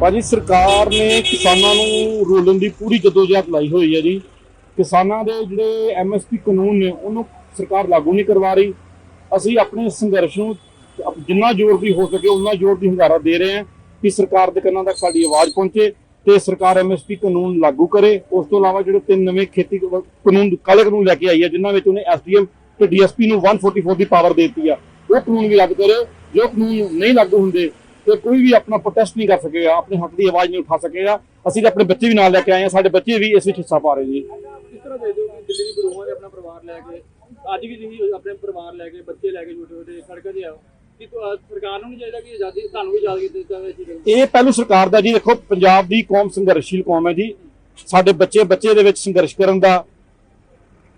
ਭਾਜੀ ਸਰਕਾਰ ਨੇ ਕਿਸਾਨਾਂ ਨੂੰ ਰੋਲਣ ਦੀ ਪੂਰੀ ਜਦੋਜਹਿਦ ਲਾਈ ਹੋਈ ਹੈ ਜੀ। ਕਿਸਾਨਾਂ ਦੇ ਜਿਹੜੇ ਐਮਐਸਪੀ ਕਾਨੂੰਨ ਨੇ, ਉਹਨੂੰ ਸਰਕਾਰ ਲਾਗੂ ਨਹੀਂ ਕਰਵਾ ਰਹੀ। ਅਸੀਂ ਆਪਣੇ ਸੰਘਰਸ਼ ਨੂੰ ਜਿੰਨਾ ਜ਼ੋਰ ਦੀ ਹੋ ਸਕੇ ਉਨਾ ਜ਼ੋਰ ਦੀ ਹੁੰਗਾਰਾ ਦੇ ਰਹੇ ਹਾਂ ਕਿ ਸਰਕਾਰ ਦੇ ਕੰਨਾਂ ਤੱਕ ਸਾਡੀ ਆਵਾਜ਼ ਪਹੁੰਚੇ ਤੇ ਸਰਕਾਰ ਐਮਐਸਪੀ ਕਾਨੂੰਨ ਲਾਗੂ ਕਰੇ। ਉਸ ਤੋਂ ਇਲਾਵਾ ਜਿਹੜੇ ਤਿੰਨ ਨਵੇਂ ਖੇਤੀ ਕਾਨੂੰਨ ਕਾਲੇ ਕਾਨੂੰਨ ਲੈ ਕੇ ਆਈ ਹੈ, ਜਿਨ੍ਹਾਂ ਵਿੱਚ ਉਹਨੇ ਐਸਡੀਐਮ ਤੇ ਡੀਐਸਪੀ ਨੂੰ 144 ਦੀ ਪਾਵਰ ਦੇ ਦਿੱਤੀ ਆ, ਉਹ ਕਾਨੂੰਨ ਵੀ ਲਾਗੂ ਕਰੇ। ਜੋ ਕਾਨੂੰਨ ਨਹੀਂ ਲਾਗੂ ਹੁੰਦੇ ਤੇ ਕੋਈ ਵੀ ਆਪਣਾ ਪ੍ਰੋਟੈਸਟ ਨਹੀਂ ਕਰ ਸਕੇਗਾ ਆਪਣੇ ਹੱਕ ਦੀ ਆਵਾਜ਼ ਨਹੀਂ ਉਠਾ ਸਕੇਗਾ। ਅਸੀਂ ਤਾਂ ਆਪਣੇ ਬੱਚੇ ਵੀ ਨਾਲ ਲੈ ਕੇ ਆਏ ਹਾਂ ਸਾਡੇ ਬੱਚੇ ਵੀ ਇਸ ਵਿੱਚ ਹਿੱਸਾ ਪਾ ਰਹੇ ਜੀ ਕਿਸ ਤਰ੍ਹਾਂ ਦੇ ਦਿਓ ਕਿ ਦਿੱਲੀ ਦੀ ਬਰੂਹਾਂ ਦੇ ਆਪਣਾ ਪਰਿਵਾਰ ਲੈ ਕੇ ਅੱਜ ਵੀ ਤੁਸੀਂ ਆਪਣੇ ਪਰਿਵਾਰ ਲੈ ਕੇ ਬੱਚੇ ਲੈ ਕੇ ਛੋਟੇ ਛੋਟੇ ਸੜਕਾਂ ਤੇ ਆਓ। ਕਿ ਤੁਹਾ- ਸਰਕਾਰ ਨੂੰ ਨਹੀਂ ਚਾਹੀਦਾ ਕਿ ਆਜ਼ਾਦੀ ਤੁਹਾਨੂੰ ਵੀ ਆਜ਼ਾਦ ਕੀਤਾ ਜਾਵੇ ਇਸ ਚੀਜ਼ ਨੂੰ? ਇਹ ਪਹਿਲੂ ਸਰਕਾਰ ਦਾ ਜੀ ਦੇਖੋ ਪੰਜਾਬ ਦੀ ਕੌਮ ਸੰਘਰਸ਼ੀਲ ਕੌਮ ਹੈ ਜੀ। ਸਾਡੇ ਬੱਚੇ ਬੱਚੇ ਦੇ ਵਿੱਚ ਸੰਘਰਸ਼ ਕਰਨ ਦਾ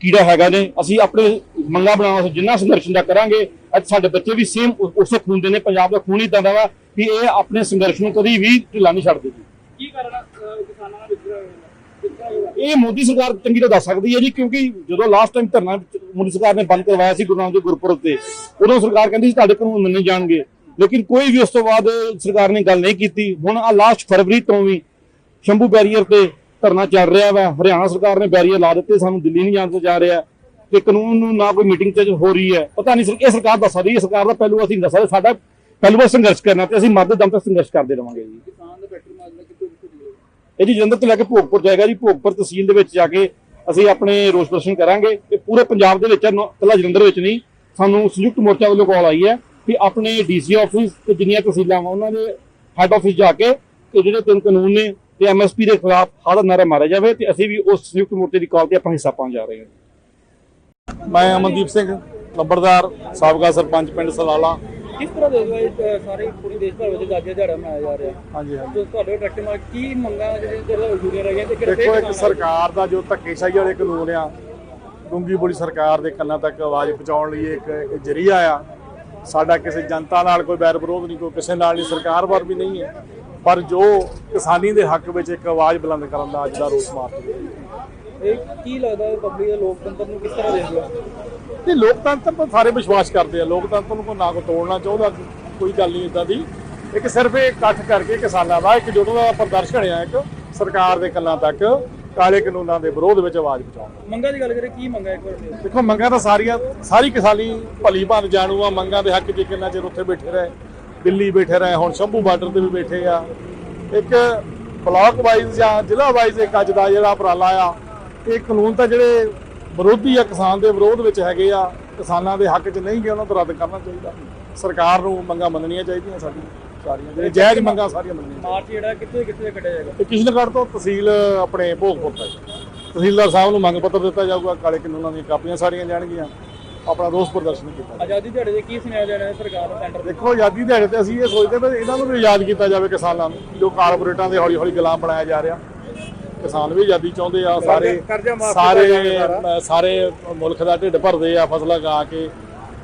ਕੀੜਾ ਹੈਗਾ ਨੇ। ਅਸੀਂ ਆਪਣੇ ਮੰਗਾ ਬਣਾਉਣ ਵਾਸਤੇ ਜਿੰਨਾ ਸੰਘਰਸ਼ ਦਾ ਕਰਾਂਗੇ ਅੱਜ ਸਾਡੇ ਬੱਚੇ ਵੀ ਸੇਮ ਉਸੇ ਖੂਨ ਦੇ ਨੇ। ਪੰਜਾਬ ਦਾ ਖੂਨ ਹੀ ਤਾਂ ਦਾ ਵਾ ਕਿ ਇਹ ਆਪਣੇ ਸੰਘਰਸ਼ ਨੂੰ ਕਦੀ ਵੀ ਢਿੱਲਾ ਨਹੀਂ ਛੱਡਦੇ ਜੀ। ਕੀ ਕਾਰਨ ਕਿਸਾਨਾਂ ਨਾਲ ਇਹ ਮੋਦੀ ਸਰਕਾਰ ਚੰਗੀ ਤਰ੍ਹਾਂ ਦੱਸ ਸਕਦੀ ਹੈ ਜੀ ਕਿਉਂਕਿ ਜਦੋਂ ਲਾਸਟ ਟਾਈਮ ਧਰਨਾ ਮੋਦੀ ਸਰਕਾਰ ਨੇ ਬੰਦ ਕਰਵਾਇਆ ਸੀ ਗੁਰੂ ਨਾਨਕ ਦੇਵ ਗੁਰਪੁਰਬ ਤੇ ਉਦੋਂ ਸਰਕਾਰ ਕਹਿੰਦੀ ਸੀ ਤੁਹਾਡੇ ਕਾਨੂੰਨ ਮੰਨੇ ਜਾਣਗੇ। ਲੇਕਿਨ ਕੋਈ ਵੀ ਉਸ ਤੋਂ ਬਾਅਦ ਸਰਕਾਰ ਨੇ ਗੱਲ ਨਹੀਂ ਕੀਤੀ। ਹੁਣ ਆ ਲਾਸਟ ਫਰਵਰੀ ਤੋਂ ਵੀ ਸ਼ੰਭੂ ਬੈਰੀਅਰ ਤੇ ਧਰਨਾ ਚੱਲ ਰਿਹਾ ਵਾ। ਹਰਿਆਣਾ ਸਰਕਾਰ ਨੇ ਬੈਰੀਅਰ ਲਾ ਦਿੱਤੇ ਸਾਨੂੰ ਦਿੱਲੀ ਨਹੀਂ ਜਾਣ ਤੋਂ ਜਾ ਰਿਹਾ। ਤੇ ਕਾਨੂੰਨ ਨੂੰ ਨਾ ਕੋਈ ਮੀਟਿੰਗ ਚ ਹੋ ਰਹੀ ਹੈ। ਪਤਾ ਨਹੀਂ ਸਰ ਇਹ ਸਰਕਾਰ ਦੱਸ ਰਹੀ ਹੈ ਸਰਕਾਰ ਦਾ ਪਹਿਲੂ ਅਸੀਂ ਦੱਸ ਸਾਡਾ ਪਹਿਲੂ ਹੈ ਸੰਘਰਸ਼ ਕਰਨਾ ਤੇ ਅਸੀਂ ਮੱਧ ਦਮ ਤੱਕ ਸੰਘਰਸ਼ ਕਰਦੇ ਰਵਾਂਗੇ ਜੀ। ਕਿਸਾਨ ਦਾ ਫੈਕਟਰੀ ਮਾਜਨਾ ਕਿੱਥੋਂ ਕਿੱਥੋਂ ਦੀ ਇਹ ਜੀ ਜਲੰਧਰ ਤੋਂ ਲੈ ਕੇ ਭੋਗਪੁਰ ਜਾਏਗਾ ਜੀ। ਭੋਗਪੁਰ ਤਹਿਸੀਲ ਦੇ ਵਿੱਚ ਜਾ ਕੇ ਅਸੀਂ ਆਪਣੇ ਰੋਸ ਪ੍ਰਦਰਸ਼ਨ ਕਰਾਂਗੇ ਤੇ ਪੂਰੇ ਪੰਜਾਬ ਦੇ ਵਿੱਚ ਕੱਲਾ ਜਲੰਧਰ ਵਿੱਚ ਨਹੀਂ ਸਾਨੂੰ ਸੰਯੁਕਤ ਮੋਰਚਾ ਵੱਲੋਂ ਕਾਲ ਆਈ ਹੈ ਕਿ ਆਪਣੇ ਡੀਸੀ ਆਫਿਸ ਤੇ ਜਿੰਨੀਆਂ ਤਹਿਸੀਲਾਂ ਵਾ ਉਹਨਾਂ ਦੇ ਹੈੱਡ ਆਫਿਸ ਜਾ ਕੇ ਤੇ ਜਿਹੜੇ ਤਿੰਨ ਕਾਨੂੰਨ ਨੇ ਤੇ ਐਮਐਸਪੀ ਦੇ ਖਿਲਾਫ ਹਾਲ ਨਾਰਾ ਮਾਰਿਆ ਜਾਵੇ ਤੇ ਅਸੀਂ ਵੀ ਉਸ ਸੰਯੁਕਤ ਮੋਰਚੇ ਦੀ ਕਾਲ ਤੇ ਆਪਣਾ ਹਿੱਸਾ ਪਾਉਣ ਜਾ ਰਹੇ ਹਾਂ। ਮੈਂ ਅਮਨਦੀਪ ਸਿੰਘ ਨੰਬਰਦਾਰ ਸਾਬਕਾ ਸਰਪੰਚ ਪਿੰਡ ਸਲਾਲਾ। ਕਿਸ ਤਰ੍ਹਾਂ ਦੇ ਅਹ, ਸਾਰੇ ਪੂਰੇ ਦੇਸ਼ ਭਰ ਵਿੱਚ ਆਜ਼ਾਦੀ ਦਿਹਾੜਾ ਮਨਾਇਆ ਜਾ ਰਿਹਾ? ਹਾਂਜੀ ਹਾਂਜੀ। ਜੋ ਤੁਹਾਡੇ ਟਰੈਕਟਰ ਨਾਲ ਕੀ ਮੰਗਾਂ ਜਿਹੜੇ ਅਜੂਰੀਆਂ ਰਹਿ ਗਈਆਂ ਤੇ ਕਿਹੜੇ ਦੇਖੋ ਇੱਕ ਸਰਕਾਰ ਦਾ ਜੋ ਧੱਕੇਸ਼ਾਹੀ ਵਾਲੇ ਕਾਨੂੰਨ ਆ ਡੂੰਗੀ ਬੋਲੀ ਸਰਕਾਰ ਦੇ ਕੰਨਾਂ ਤੱਕ ਆਵਾਜ਼ ਪਹੁੰਚਾਉਣ ਲਈ ਇੱਕ ਇੱਕ ਜਰੀਆ ਆ। ਸਾਡਾ ਕਿਸੇ ਜਨਤਾ ਨਾਲ ਕੋਈ ਬੈਰ ਵਿਰੋਧ ਨਹੀਂ ਕੋਈ ਕਿਸੇ ਨਾਲ ਨਹੀਂ ਸਰਕਾਰ ਪਰ ਵੀ ਨਹੀਂ ਹੈ। ਪਰ ਜੋ ਕਿਸਾਨੀ ਦੇ ਹੱਕ ਵਿੱਚ ਇੱਕ ਆਵਾਜ਼ ਬੁਲੰਦ ਕਰਨ ਦਾ ਅੱਜ ਦਾ ਰੋਸ ਮਾਰਚ ਹੈ ਇਹ ਕੀ ਲੱਗਦਾ ਹੈ ਪਬਲਿਕ ਦੇ ਲੋਕਤੰਤਰ ਨੂੰ ਕਿਸ ਤਰ੍ਹਾਂ ਦੇਖਦੇ ਹੋ? ਤੇ ਲੋਕਤੰਤਰ ਪਰ ਸਾਰੇ ਵਿਸ਼ਵਾਸ ਕਰਦੇ ਆ। ਲੋਕਤੰਤਰ ਨੂੰ ਕੋਈ ਨਾ ਕੋ ਤੋੜਨਾ ਚਾਹੁੰਦਾ ਕੋਈ ਗੱਲ ਨਹੀਂ ਇਦਾਂ ਦੀ। ਇੱਕ ਸਿਰਫ ਇਹ ਇਕੱਠ ਕਰਕੇ ਕਿਸਾਨਾਂ ਦਾ ਇੱਕ ਜੁਟੋ ਦਾ ਪ੍ਰਦਰਸ਼ਨ ਆ ਇੱਕ ਸਰਕਾਰ ਦੇ ਕੰਨਾਂ ਤੱਕ ਕਾਲੇ ਕਾਨੂੰਨਾਂ ਦੇ ਵਿਰੋਧ ਵਿੱਚ ਆਵਾਜ਼ ਪਹੁੰਚਾਉਣ ਮੰਗਾਂ ਦੀ ਗੱਲ ਕਰੇ ਕੀ ਮੰਗਾਂ ਇੱਕ ਵਾਰ? ਦੇਖੋ ਮੰਗਾਂ ਤਾਂ ਸਾਰੀਆਂ ਸਾਰੀ ਕਿਸਾਨੀ ਭਲੀ ਭਾਂਤ ਜਾਣੂ ਆ। ਮੰਗਾਂ ਦੇ ਹੱਕ 'ਚ ਕਿੰਨਾ ਚਿਰ ਉੱਥੇ ਬੈਠੇ ਰਹੇ। ਦਿੱਲੀ ਬੈਠੇ ਰਹੇ ਹੁਣ ਸ਼ੰਭੂ ਬਾਰਡਰ ਤੇ ਵੀ ਬੈਠੇ ਆ। ਇੱਕ ਬਲਾਕ ਵਾਈਜ਼ ਜਾਂ ਜ਼ਿਲ੍ਹਾ ਵਾਈਜ਼ ਇੱਕ ਅੱਜ ਦਾ ਜਿਹੜਾ ਉਪਰਾਲਾ ਆ ਇਹ ਕਾਨੂੰਨ ਤਾਂ ਜਿਹੜੇ ਵਿਰੋਧੀ ਆ ਕਿਸਾਨ ਦੇ ਵਿਰੋਧ ਵਿੱਚ ਹੈਗੇ ਆ ਕਿਸਾਨਾਂ ਦੇ ਹੱਕ 'ਚ ਨਹੀਂ ਗਏ ਉਹਨਾਂ ਤੋਂ ਰੱਦ ਕਰਨਾ ਚਾਹੀਦਾ। ਸਰਕਾਰ ਨੂੰ ਮੰਗਾਂ ਮੰਨਣੀਆਂ ਚਾਹੀਦੀਆਂ ਸਾਡੀਆਂ ਸਾਰੀਆਂ ਜਿਹੜੇ ਜਾਇਜ਼ ਮੰਗਾਂ ਸਾਰੀਆਂ ਮੰਨਣੀਆਂ ਮਾਰਚ ਜਿਹੜਾ ਕਿੱਥੇ ਕਿੱਥੇ ਕੱਢਿਆ ਜਾਏਗਾ? ਤੇ ਕਿਸ਼ਨਗੜ੍ਹ ਤੋਂ ਤਹਿਸੀਲ ਆਪਣੇ ਭੋਗਪੁਰ ਤੱਕ। ਤਹਿਸੀਲਦਾਰ ਸਾਹਿਬ ਨੂੰ ਮੰਗ ਪੱਤਰ ਦਿੱਤਾ ਜਾਊਗਾ ਕਾਲੇ ਕਾਨੂੰਨਾਂ ਦੀਆਂ ਕਾਪੀਆਂ ਸਾਰੀਆਂ ਜਾਣਗੀਆਂ। ਆਪਣਾ ਰੋਸ ਪ੍ਰਦਰਸ਼ਨ ਕੀਤਾ। ਆਜ਼ਾਦੀ ਦਿਹਾੜੇ ਦੇ ਕੀ ਸੁਣਿਆ ਜਾਣਾ ਹੈ ਸਰਕਾਰ ਦਾ ਸੈਂਟਰ ਦੇਖੋ ਆਜ਼ਾਦੀ ਦਿਹਾੜੇ ਤੇ ਅਸੀਂ ਇਹ ਸੋਚਦੇ ਵੀ ਇਹਨਾਂ ਨੂੰ ਵੀ ਆਜ਼ਾਦ ਕੀਤਾ ਜਾਵੇ ਕਿਸਾਨਾਂ ਨੂੰ ਜੋ ਕਾਰਪੋਰੇਟਾਂ ਦੇ ਹੌਲੀ ਹੌਲੀ ਗੁਲਾਮ ਬਣਾਇਆ ਜਾ ਰਿਹਾ। ਕਿਸਾਨ ਵੀ ਆਜ਼ਾਦੀ ਚਾਹੁੰਦੇ ਆ ਸਾਰੇ ਸਾਰੇ ਸਾਰੇ। ਮੁਲਕ ਦਾ ਢਿੱਡ ਭਰਦੇ ਆ ਫਸਲਾਂ ਗਾ ਕੇ।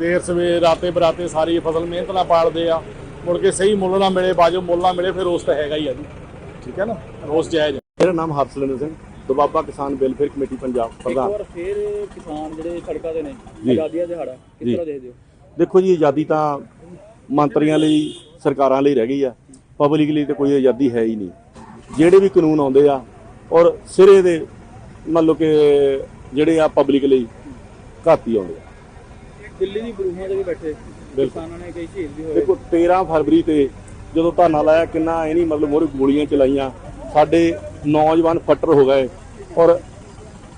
ਦੇਰ ਸਵੇਰ ਰਾਤੇ ਬਰਾਤੇ ਸਾਰੀ ਫਸਲ ਮਿਹਨਤ ਨਾਲ ਪਾਲਦੇ ਆ। ਮੁੜ ਕੇ ਸਹੀ ਮੁੱਲ ਨਾ ਮਿਲੇ ਬਾਜੋ ਮੁੱਲ ਨਾ ਮਿਲੇ ਫਿਰ ਰੋਸ ਤਾਂ ਹੈਗਾ ਹੀ ਆ ਜੀ। ਠੀਕ ਹੈ ਨਾ? ਰੋਸ ਜਾਇਜ਼ ਹੈ। ਮੇਰਾ ਨਾਮ ਹਰਸਲਿੰਦਰ ਸਿੰਘ ਦੁਬਾਬਾ ਕਿਸਾਨ ਵੈਲਫੇਅਰ ਕਮੇਟੀ ਪੰਜਾਬ ਇੱਕ ਪ੍ਰਧਾਨ। ਵਾਰ ਫੇਰ ਕਿਸਾਨ ਜਿਹੜੇ ਸੜਕਾਂ ਤੇ ਨੇ। ਆਜ਼ਾਦੀ ਦਾ ਦਿਹਾੜਾ ਕਿਸ। ਤਰ੍ਹਾਂ ਦੇਖਦੇ ਹੋ? ਦੇਖੋ ਜੀ ਆਜ਼ਾਦੀ ਤਾਂ ਮੰਤਰੀਆਂ ਲਈ ਸਰਕਾਰਾਂ ਲਈ ਰਹਿ ਗਈ ਆ। ਪਬਲਿਕ ਲਈ ਤਾਂ ਕੋਈ ਆਜ਼ਾਦੀ ਹੈ ਹੀ ਨਹੀਂ। ਜਿਹੜੇ ਵੀ ਕਾਨੂੰਨ ਆਉਂਦੇ ਆ ਔਰ ਸਿਰੇ ਦੇ ਮੰਨ ਲਓ ਕਿ ਜਿਹੜੇ ਆ ਪਬਲਿਕ ਲਈ ਘਾਤੀ ਆਉਂਦੇ ਆ। ਦਿੱਲੀ ਦੀ ਬਰੂਹਾਂ ਦੇ ਵੀ ਬੈਠੇ। ਕਿਸਾਨਾਂ ਨੇ ਕਈ ਸ਼ਹੀਦ ਵੀ ਹੋਏ। ਦੇਖੋ 13 ਫਰਵਰੀ ਤੇ ਜਦੋਂ ਧਰਨਾ ਲਾਇਆ ਕਿੰਨਾ ਇਹ ਨਹੀਂ ਮਤਲਬ ਮੋਰੇ ਗੋਲੀਆਂ ਚਲਾਈਆਂ। ਸਾਡੇ ਨੌਜਵਾਨ ਫੱਟਰ ਹੋ ਗਏ ਔਰ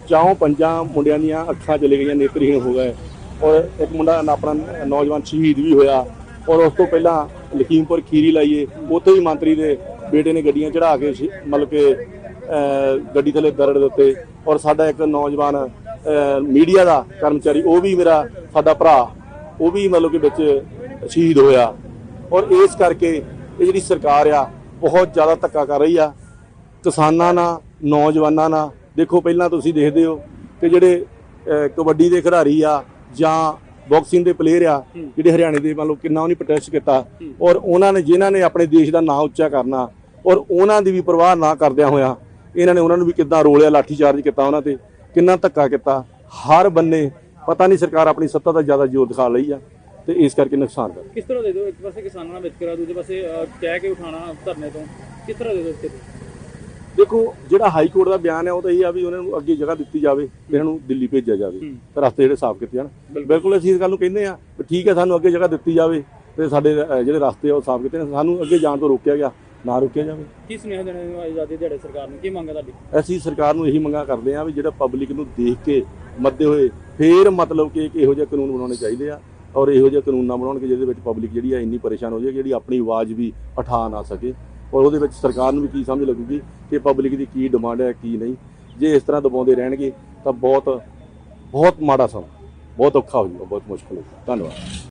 ਚਾਹੋਂ ਪੰਜਾਂ ਮੁੰਡਿਆਂ ਦੀਆਂ ਅੱਖਾਂ ਚਲੇ ਗਈਆਂ ਨੇਤਰਹੀਣ ਹੋ ਗਏ। ਔਰ ਇੱਕ ਮੁੰਡਾ ਆਪਣਾ ਨੌਜਵਾਨ ਸ਼ਹੀਦ ਵੀ ਹੋਇਆ। ਔਰ ਉਸ ਤੋਂ ਪਹਿਲਾਂ ਲਖੀਮਪੁਰ ਖੀਰੀ ਲਾਈਏ ਉੱਥੇ ਵੀ ਮੰਤਰੀ ਦੇ ਬੇਟੇ ਨੇ ਗੱਡੀਆਂ ਚੜਾ ਕੇ ਸ਼ੀ- ਮਤਲਬ ਕਿ ਗੱਡੀ ਥੱਲੇ ਦਰੜ ਦਿੱਤੇ ਔਰ ਸਾਡਾ ਇੱਕ ਨੌਜਵਾਨ ਮੀਡੀਆ ਦਾ ਕਰਮਚਾਰੀ ਉਹ ਵੀ ਮੇਰਾ ਸਾਡਾ ਭਰਾ ਉਹ ਵੀ ਮਤਲਬ ਕਿ ਵਿੱਚ ਸ਼ਹੀਦ ਹੋਇਆ। ਔਰ ਇਸ ਕਰਕੇ ਇਹ ਜਿਹੜੀ ਸਰਕਾਰ ਆ ਬਹੁਤ ਜ਼ਿਆਦਾ ਧੱਕਾ ਕਰ ਰਹੀ ਆ। ਕਿਸਾਨਾਂ ਨਾਲ ਨੌਜਵਾਨਾਂ ਨਾਲ ਦੇਖੋ ਪਹਿਲਾਂ ਤੁਸੀਂ ਦੇਖਦੇ ਹੋ ਕਿ ਜਿਹੜੇ ਕਬੱਡੀ ਦੇ ਖਿਡਾਰੀ ਆ ਜਾਂ ਬਾਕਸਿੰਗ ਦੇ ਪਲੇਅਰ ਆ ਜਿਹੜੇ ਹਰਿਆਣੇ ਦੇ ਮੰਨ ਲਓ ਕਿੰਨਾ ਉਹਨੇ ਪ੍ਰੋਟੈਸਟ ਕੀਤਾ। ਔਰ ਉਹਨਾਂ ਨੇ ਜਿਨ੍ਹਾਂ ਨੇ ਆਪਣੇ ਦੇਸ਼ ਦਾ ਨਾਂ ਉੱਚਾ ਕਰਨਾ ਔਰ ਉਹਨਾਂ ਦੀ ਵੀ ਪਰਵਾਹ ਨਾ ਕਰਦਿਆਂ ਹੋਇਆ ਇਹਨਾਂ ਨੇ ਉਹਨਾਂ ਨੂੰ ਵੀ ਕਿੱਦਾਂ ਰੋਲਿਆ ਲਾਠੀ ਚਾਰਜ ਕੀਤਾ ਉਹਨਾਂ ਤੇ ਕਿੰਨਾ ਧੱਕਾ ਕੀਤਾ। ਹਰ ਬੰਨੇ ਪਤਾ ਨਹੀਂ ਸਰਕਾਰ ਆਪਣੀ ਸੱਤਾ ਦਾ ਜ਼ਿਆਦਾ ਜ਼ੋਰ ਦਿਖਾ ਲਈ ਆ ਤੇ ਇਸ ਕਰਕੇ ਨੁਕਸਾਨ ਕਰ ਕਿਸ ਤਰ੍ਹਾਂ ਦੇ ਦਿਓ? ਇੱਕ ਪਾਸੇ ਕਿਸਾਨਾਂ ਨਾਲ ਵਿਤਕਰਾ ਦੂਜੇ ਪਾਸੇ ਕਹਿ ਕੇ ਉਠਾਣਾ ਧਰਨੇ ਤੋਂ। ਕਿਸ ਤਰ੍ਹਾਂ ਦੇ ਦਿੱਤੇ ਦੇਖੋ ਜਿਹੜਾ ਹਾਈ ਕੋਰਟ ਦਾ ਬਿਆਨ ਹੈ ਉਹ ਤਾਂ ਇਹ ਆ ਵੀ ਉਹਨਾਂ ਨੂੰ ਅੱਗੇ ਜਗ੍ਹਾ ਦਿੱਤੀ ਜਾਵੇ ਤੇ ਇਹਨਾਂ ਨੂੰ ਦਿੱਲੀ ਭੇਜਿਆ ਜਾਵੇ। ਤੇ ਰਸਤੇ ਜਿਹੜੇ ਸਾਫ਼ ਕੀਤੇ ਜਾਣ। ਬਿਲਕੁਲ। ਅਸੀਂ ਇਸ ਗੱਲ ਨੂੰ ਕਹਿੰਦੇ ਆ ਠੀਕ ਹੈ ਸਾਨੂੰ ਅੱਗੇ ਜਗ੍ਹਾ ਦਿੱਤੀ ਜਾਵੇ ਤੇ ਸਾਡੇ ਜਿਹੜੇ ਰਸਤੇ ਆ ਉਹ ਸਾਫ਼ ਕੀਤੇ। ਸਾਨੂੰ ਅੱਗੇ ਜਾਣ ਤੋਂ ਰੋਕਿਆ ਗਿਆ। ਨਾ ਰੋਕਿਆ ਜਾਵੇ। ਕੀ ਸੁਨੇਹਾ ਦੇਣਾ ਹੈ ਆਜ਼ਾਦੀ ਦਿਹਾੜੇ ਸਰਕਾਰ ਨੂੰ? ਕੀ ਮੰਗ ਹੈ ਤੁਹਾਡੀ? ਅਸੀਂ ਸਰਕਾਰ ਨੂੰ ਇਹੀ ਮੰਗਾ ਕਰਦੇ ਆ ਵੀ ਜਿਹੜਾ ਪਬਲਿਕ ਨੂੰ ਦੇਖ ਕੇ ਮੱਦੇ ਹੋਏ ਫੇਰ ਮਤਲਬ ਕਿ ਇੱਕ ਇਹੋ ਜਿਹਾ ਕਾਨੂੰਨ ਬਣਾਉਣੇ ਚਾਹੀਦੇ ਆ ਔਰ ਇਹੋ ਜਿਹਾ ਕਾਨੂੰਨ ਨਾ ਬਣਾਉਣ ਕਿ ਜਿਹਦੇ ਵਿੱਚ ਪਬਲਿਕ ਜਿਹੜੀ ਆ ਇੰਨੀ ਪਰੇਸ਼ਾਨ ਹੋ ਜਾਏ ਜਿਹੜੀ ਆਪਣੀ ਆਵਾਜ਼ ਵੀ ਉਠਾ ਨਾ ਸਕੇ। ਔਰ ਉਹਦੇ ਵਿੱਚ ਸਰਕਾਰ ਨੂੰ ਵੀ ਕੀ ਸਮਝ ਲੱਗੂਗੀ ਕਿ ਪਬਲਿਕ ਦੀ ਕੀ ਡਿਮਾਂਡ ਹੈ ਕੀ ਨਹੀਂ। ਜੇ ਇਸ ਤਰ੍ਹਾਂ ਦਬਾਉਂਦੇ ਰਹਿਣਗੇ ਤਾਂ ਬਹੁਤ ਬਹੁਤ ਮਾੜਾ ਸਮਾਂ ਬਹੁਤ ਔਖਾ ਹੋ ਜਾਊਗਾ ਬਹੁਤ ਮੁਸ਼ਕਲ ਹੋਊਗਾ ਧੰਨਵਾਦ।